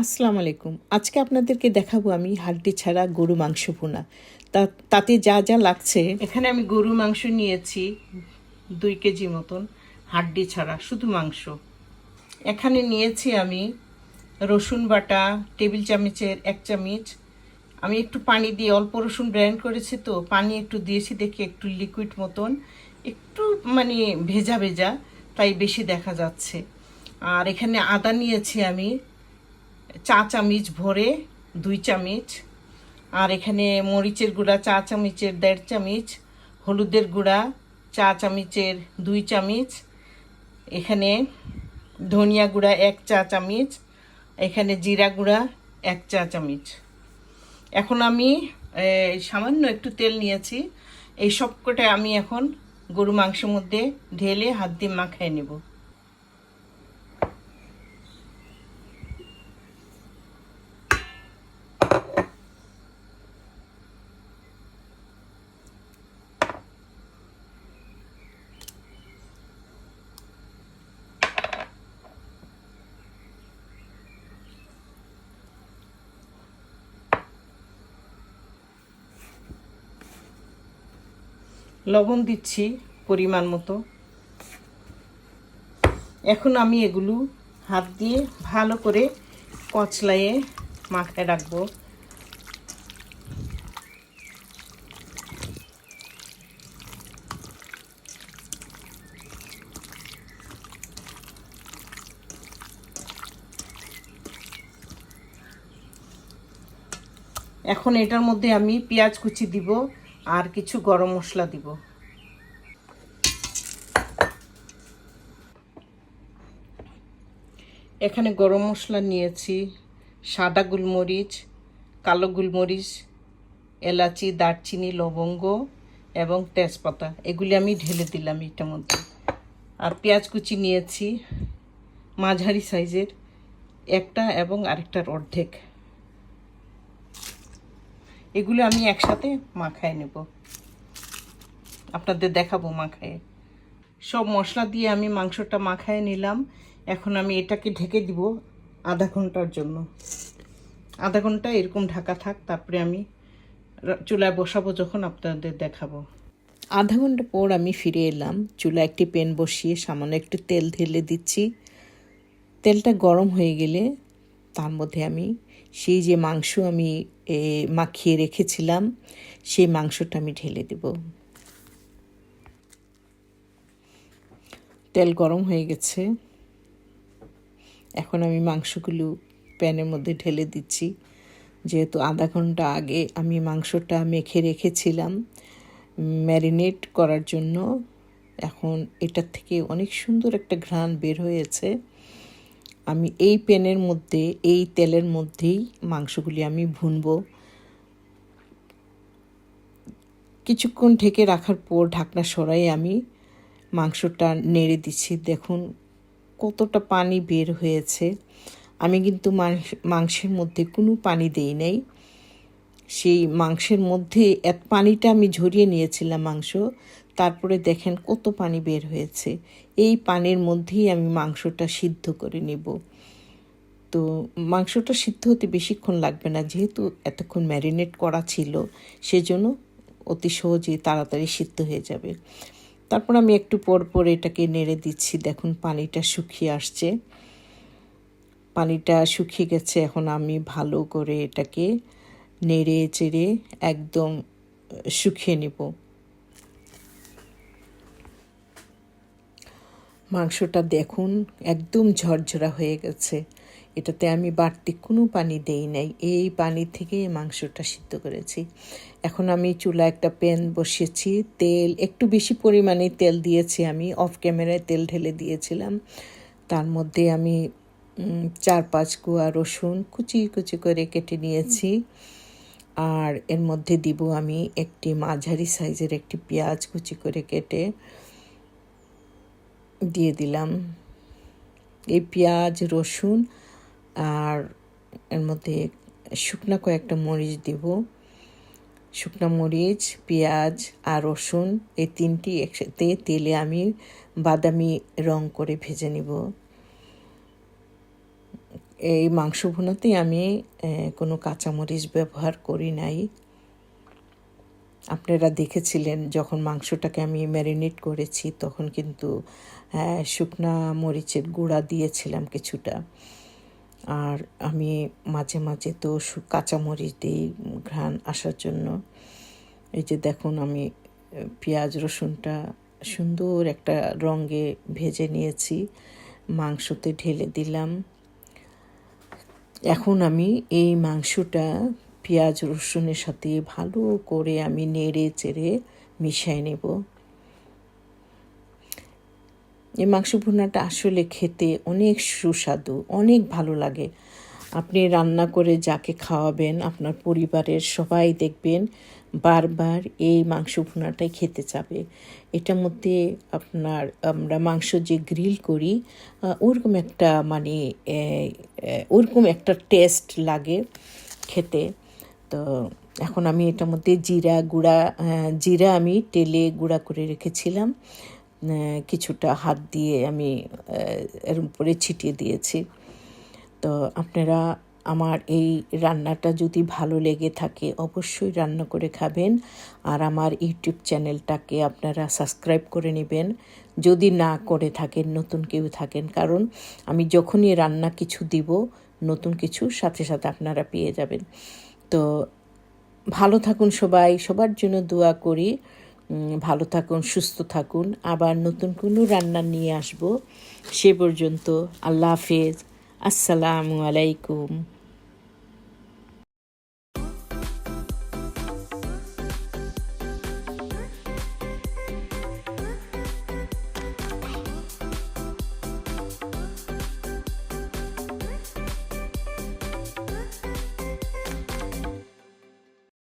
আসসালামু আলাইকুম। আজকে আপনাদেরকে দেখাবো আমি হাড্ডি ছাড়া গরু মাংস ভুনা। তা, তাতে যা যা লাগছে। এখানে আমি গরু মাংস নিয়েছি দুই কেজি মতন হাড্ডি ছাড়া, শুধু মাংস। এখানে নিয়েছি আমি রসুন বাটা, টেবিল চামচের এক চামচ। আমি একটু পানি দিয়ে, অল্প রসুন ব্র্যান্ড করেছি তো, পানি একটু দিয়েছি দেখে একটু লিকুইড মতন। একটু মানে ভেজা ভেজা, তাই বেশি দেখা যাচ্ছে। আর এখানে আদা নিয়েছি আমি চা চামচ ভরে, দুই চামচ। আর এখানে মরিচের গুঁড়া, চা চামচের দেড় চামচ। হলুদের গুঁড়া, চা চামচের দুই চামচ। এখানে ধনিয়া গুঁড়া এক চা চামচ। এখানে জিরা গুঁড়া এক চা চামচ। এখন আমি সামান্য একটু তেল নিয়েছি। এই সব কটা আমি এখন গরু মাংসের মধ্যে ঢেলে হাত দিয়ে মাখায় নেব। লবণ দিচ্ছি পরিমাণ মতো। এখন আমি এগুলো হাত দিয়ে ভালো করে কচলাইয়ে মাখায় রাখব। এখন এটার মধ্যে আমি পেঁয়াজ কুচি দিব। আর কিছু গরম মশলা দিব। এখানে গরম মশলা নিয়েছি, সাদা গোলমরিচ, কালো গোলমরিচ, এলাচি, দারচিনি, লবঙ্গ এবং তেজপাতা। এগুলি আমি ঢেলে দিলাম এটার মধ্যে। আর পেঁয়াজ কুচি নিয়েছি, মাঝারি সাইজের একটা এবং আরেকটার অর্ধেক। এগুলো আমি একসাথে মাখায় নেব। আপনাদের দেখাবো মাখায়। সব মশলা দিয়ে আমি মাংসটা মাখায় নিলাম। এখন আমি এটাকে ঢেকে দিব আধা ঘণ্টার জন্য। আধা ঘণ্টা এরকম ঢাকা থাক, তারপরে আমি চুলায় বসাবো যখন আপনাদের দেখাবো। আধা ঘণ্টা পর আমি ফিরে এলাম। চুলা একটি প্যান বসিয়ে সামান্য একটু তেল ঢেলে দিচ্ছি। তেলটা গরম হয়ে গেলে তার মধ্যে আমি সেই যে মাংস আমি মাখিয়ে রেখেছিলাম, সেই মাংসটা আমি ঢেলে দেব। তেল গরম হয়ে গেছে। এখন আমি মাংসগুলো প্যানের মধ্যে ঢেলে দিচ্ছি। যেহেতু আধা ঘণ্টা আগে আমি মাংসটা মেখে রেখেছিলাম, ম্যারিনেট করার জন্য, এখন এটার থেকে অনেক সুন্দর একটা ঘ্রাণ বের হয়েছে। আমি এই প্যানের মধ্যে, এই তেলের মধ্যেই মাংসগুলি আমি ভুনবো। কিছুক্ষণ ঢেকে রাখার পর ঢাকনা সরাই আমি মাংসটা নেড়ে দিচ্ছি। দেখুন কতটা পানি বের হয়েছে। আমি কিন্তু মাংস- মাংসের মধ্যে কোনো পানি দেই নাই। সেই মাংসের মধ্যে এত পানিটা আমি ঝরিয়ে নিয়েছিলাম মাংস তারপরে দেখেন কত পানি বের হয়েছে। এই পানির মধ্যেই আমি মাংসটা সিদ্ধ করে নেব। তো মাংসটা সিদ্ধ হতে বেশিক্ষণ লাগবে না, যেহেতু এতক্ষণ ম্যারিনেট করা ছিল, সেজন্য অতি সহজেই তাড়াতাড়ি সিদ্ধ হয়ে যাবে। তারপর আমি একটু পর পর এটাকে নেড়ে দিচ্ছি। দেখুন, পানিটা শুকিয়ে আসছে। পানিটা শুকিয়ে গেছে। এখন আমি ভালো করে এটাকে নেড়ে চেড়ে একদম শুকিয়ে নেব। মাংসটা দেখুন, একদম ঝরঝরা হয়ে গেছে। এটাতে আমি বাড়তি কোনো পানি দেই নাই। এই পানি থেকেই মাংসটা সিদ্ধ করেছি। এখন আমি চুলা একটা প্যান বসিয়েছি। তেল, একটু বেশি পরিমাণে তেল দিয়েছি আমি। অফ ক্যামেরায় তেল ঢেলে দিয়েছিলাম। তার মধ্যে আমি চার পাঁচ কুয়া রসুন কুচি কুচি করে কেটে নিয়েছি। আর এর মধ্যে দিব আমি একটি মাঝারি সাইজের একটি পেঁয়াজ কুচি করে কেটে। দিয়ে দিলাম। এই পেঁয়াজ, রসুন আর এর মধ্যে শুকনা কয়েকটা মরিচ দিব। শুকনা মরিচ, পেঁয়াজ আর রসুন এই তিনটি একসাথে তেলে আমি বাদামি রং করে ভেজে নিব। এই মাংস ভুনাতে আমি কোনো কাঁচামরিচ ব্যবহার করি নাই। আপনারা দেখেছিলেন যখন মাংসটাকে আমি ম্যারিনেট করেছি তখন কিন্তু আহ, শুকনা মরিচের গুঁড়া দিয়েছিলাম কিছুটা। আর আমি মাঝে মাঝে তো কাঁচামরিচ দিই ঘ্রাণ আসার জন্য। এই যে দেখুন আমি পেঁয়াজ রসুনটা সুন্দর একটা রঙে ভেজে নিয়েছি মাংসতে ঢেলে দিলাম। এখন আমি এই মাংসটা পেঁয়াজ, রসুনের সাথে ভালো করে আমি নেড়ে চেড়ে মিশিয়ে নেব। এই মাংস ভুনাটা আসলে খেতে অনেক সুস্বাদু, অনেক ভালো লাগে। আপনি রান্না করে যাকে খাওয়াবেন, আপনার পরিবারের সবাই দেখবেন বারবার এই মাংস ভুনাটাই খেতে চাবে। এটার মধ্যে আপনার আমরা মাংস যে গ্রিল করি ওরকম একটা মানে ওরকম একটা টেস্ট লাগে খেতে। তো এখন আমি এটার মধ্যে জিরা গুঁড়া জিরা আমি তেলে গুঁড়া করে রেখেছিলাম। কিছুটা হাত দিয়ে আমি এর উপরে ছিটিয়ে দিয়েছি। তো আপনারা আমার এই রান্নাটা যদি ভালো লেগে থাকে অবশ্যই রান্না করে খাবেন। আর আমার ইউটিউব চ্যানেলটাকে আপনারা সাবস্ক্রাইব করে নেবেন। যদি না করে থাকেন, নতুন কেউ থাকেন, কারণ আমি যখনই রান্না কিছু দিব, নতুন কিছু সাথে সাথে আপনারা পেয়ে যাবেন। তো ভালো থাকুন সবাই, সবার জন্য দোয়া করি। ভালো থাকুন, সুস্থ থাকুন। আবার নতুন কোনো রান্না নিয়ে আসব সে পর্যন্ত। আল্লাহ হাফেজ। আসসালামু আলাইকুম।